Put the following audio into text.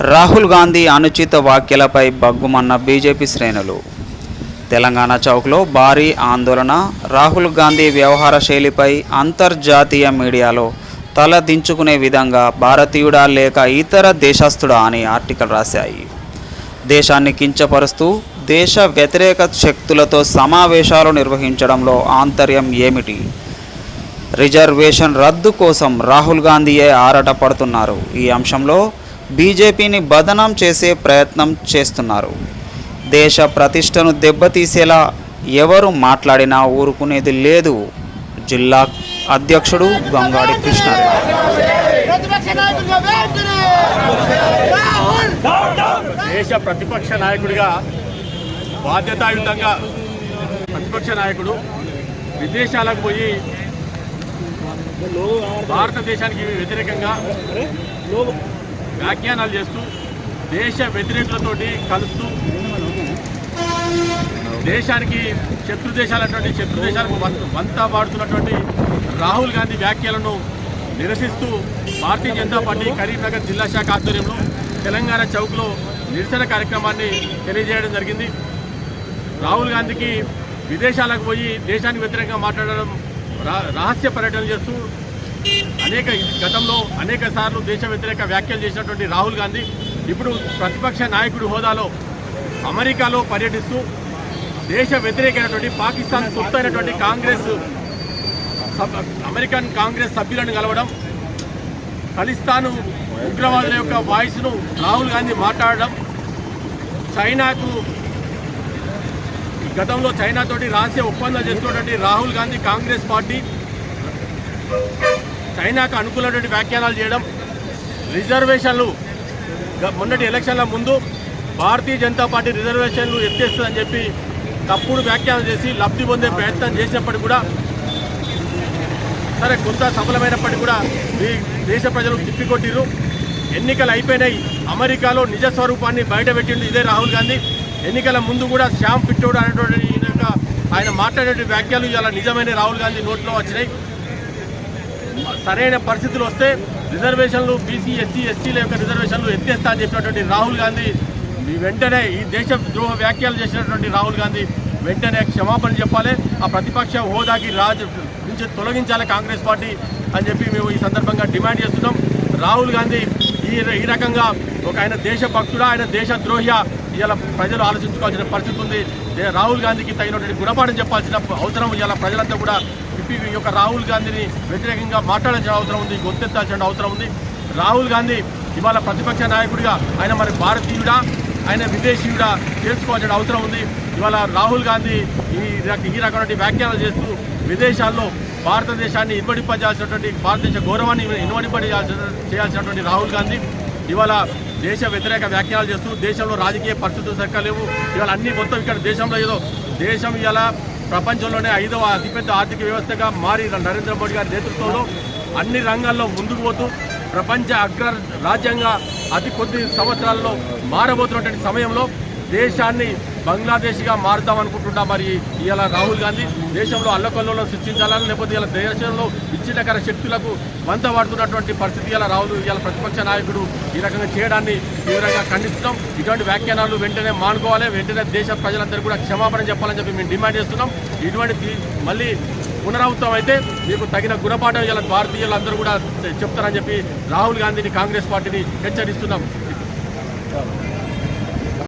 రాహుల్ గాంధీ అనుచిత వ్యాఖ్యలపై బగ్గుమన్న బీజేపీ శ్రేణులు. తెలంగాణ చౌక్లో భారీ ఆందోళన రాహుల్ గాంధీ వ్యవహార శైలిపై అంతర్జాతీయ మీడియాలో తలదించుకునే విధంగా భారతీయుడా లేక ఇతర దేశస్థుడా అని ఆర్టికల్ రాశాయి. దేశాన్ని కించపరుస్తూ దేశ వ్యతిరేక శక్తులతో సమావేశాలు నిర్వహించడంలో ఆంతర్యం ఏమిటి? రిజర్వేషన్ రద్దు కోసం రాహుల్ గాంధీయే ఆరాట పడుతున్నారు ఈ అంశంలో బీజేపీని బదనాం చేసే ప్రయత్నం చేస్తున్నారు. దేశ ప్రతిష్టను దెబ్బతీసేలా ఎవరు మాట్లాడినా ఊరుకునేది లేదు జిల్లా అధ్యక్షుడు గంగాడి కృష్ణారెడ్డి. దేశ ప్రతిపక్ష నాయకుడిగా బాధ్యతాయుతంగా ప్రతిపక్ష నాయకుడు విదేశాలకు పోయి భారతదేశానికి వ్యతిరేకంగా వ్యాఖ్యానాలు చేస్తూ దేశ వ్యతిరేకులతోటి కలుస్తూ దేశానికి శత్రు దేశాలటువంటి శత్రు దేశాలకు వంత- వంత పాడుతున్నటువంటి రాహుల్ గాంధీ వ్యాఖ్యలను నిరసిస్తూ భారతీయ జనతా పార్టీ కరీంనగర్ జిల్లా శాఖ ఆధ్వర్యంలో తెలంగాణ చౌక్లో నిరసన కార్యక్రమాన్ని తెలియజేయడం జరిగింది. రాహుల్ గాంధీకి విదేశాలకు పోయి దేశానికి వ్యతిరేకంగా మాట్లాడడం రా- రహస్య పర్యటన చేస్తూ అనేక గతంలో అనేక సార్లు దేశ వ్యతిరేక వ్యాఖ్యలు చేసినటువంటి రాహుల్ గాంధీ ఇప్పుడు ప్రతిపక్ష నాయకుడి హోదాలో అమెరికాలో పర్యటిస్తూ దేశ వ్యతిరేకమైనటువంటి పాకిస్తాన్ అయినటువంటి కాంగ్రెస్ అమెరికన్ కాంగ్రెస్ సభ్యులను కలవడం ఖలిస్తాను ఉగ్రవాదుల యొక్క వాయిస్ను రాహుల్ గాంధీ మాట్లాడడం చైనాకు గతంలో చైనాతోటి రహస్య ఒప్పందం చేస్తున్నటువంటి రాహుల్ గాంధీ కాంగ్రెస్ పార్టీ చైనాకు అనుకూలమైనటువంటి వ్యాఖ్యానాలు చేయడం రిజర్వేషన్లు మొన్నటి ఎలక్షన్ల ముందు భారతీయ జనతా పార్టీ రిజర్వేషన్లు ఎత్తేస్తుందని చెప్పి తప్పుడు వ్యాఖ్యానం చేసి లబ్ధి పొందే ప్రయత్నం చేసినప్పటికీ కూడా సరే కొంత సఫలమైనప్పటికీ కూడా ఈ దేశ ప్రజలు తిప్పికొట్టిర్రు. ఎన్నికలు అయిపోయినాయి. అమెరికాలో నిజ స్వరూపాన్ని బయటపెట్టిండు ఇదే రాహుల్ గాంధీ. ఎన్నికల ముందు కూడా శ్యామ్ పిట్టోడు అనేటువంటి ఆయన మాట్లాడే వ్యాఖ్యలు ఇలా నిజమైన రాహుల్ గాంధీ నోట్లో వచ్చినాయి. సరైన పరిస్థితులు వస్తే రిజర్వేషన్లు బీసీ ఎస్సీ ఎస్టీల యొక్క రిజర్వేషన్లు ఎత్తేస్తా అని చెప్పినటువంటి రాహుల్ గాంధీ వెంటనే ఈ దేశ ద్రోహ వ్యాఖ్యలు చేసినటువంటి రాహుల్ గాంధీ వెంటనే క్షమాపణ చెప్పాలి. ఆ ప్రతిపక్ష హోదాకి రాజు నుంచి తొలగించాలి కాంగ్రెస్ పార్టీ అని చెప్పి మేము ఈ సందర్భంగా డిమాండ్ చేస్తున్నాం. రాహుల్ గాంధీ ఈ ఈ రకంగా ఒక ఆయన దేశభక్తుడా ఆయన దేశ ఇలా ప్రజలు ఆలోచించుకోవాల్సిన పరిస్థితి ఉంది. రాహుల్ గాంధీకి తగినటువంటి గుణపాఠం చెప్పాల్సిన అవసరం ఇలా ప్రజలంతా కూడా ఈ యొక్క రాహుల్ గాంధీని వ్యతిరేకంగా మాట్లాడాల్సిన అవసరం ఉంది గొంతెత్తాల్సిన అవసరం ఉంది. రాహుల్ గాంధీ ఇవాళ ప్రతిపక్ష నాయకుడిగా ఆయన మరి భారతీయుడా ఆయన విదేశీయుడా తెలుసుకోవాల్సిన అవసరం ఉంది. ఇవాళ రాహుల్ గాంధీ ఈ ఈ రకమైన వ్యాఖ్యలు చేస్తూ విదేశాల్లో భారతదేశాన్ని ఇన్వడింపజేయాల్సినటువంటి భారతదేశ గౌరవాన్ని ఇన్వడింపజేయాల్సిన చేయాల్సినటువంటి రాహుల్ గాంధీ ఇవాళ దేశ వ్యతిరేక వ్యాఖ్యలు చేస్తూ దేశంలో రాజకీయ పరిస్థితులు సరిగ్గా లేవు. ఇవాళ అన్ని మొత్తం ఇక్కడ దేశంలో ఏదో దేశం ఇవాళ ప్రపంచంలోనే ఐదవ అతిపెద్ద ఆర్థిక వ్యవస్థగా మారి నరేంద్ర మోడీ గారి నేతృత్వంలో అన్ని రంగాల్లో ముందుకు పోతూ ప్రపంచ అగ్ర రాజ్యంగా అతి కొద్ది సంవత్సరాల్లో మారబోతున్నటువంటి సమయంలో దేశాన్ని బంగ్లాదేశ్గా మారుదాం అనుకుంటున్నా మరి ఇలా రాహుల్ గాంధీ. దేశంలో అల్లకొల్లలో సృష్టించాలని లేకపోతే ఇలా దేశంలో విచ్ఛిన్నకర శక్తులకు వంత పడుతున్నటువంటి పరిస్థితి ఇలా రాహుల్ ఇలా ప్రతిపక్ష నాయకుడు ఈ రకంగా చేయడాన్ని తీవ్రంగా ఖండిస్తున్నాం. ఇటువంటి వ్యాఖ్యానాలు వెంటనే మానుకోవాలి. వెంటనే దేశ ప్రజలందరూ కూడా క్షమాపణ చెప్పాలని చెప్పి మేము డిమాండ్ చేస్తున్నాం. ఇటువంటి మళ్ళీ పునరావృతం అయితే మీకు తగిన గుణపాఠం ఇలా భారతీయులందరూ కూడా చెప్తారని చెప్పి రాహుల్ గాంధీని కాంగ్రెస్ పార్టీని హెచ్చరిస్తున్నాం.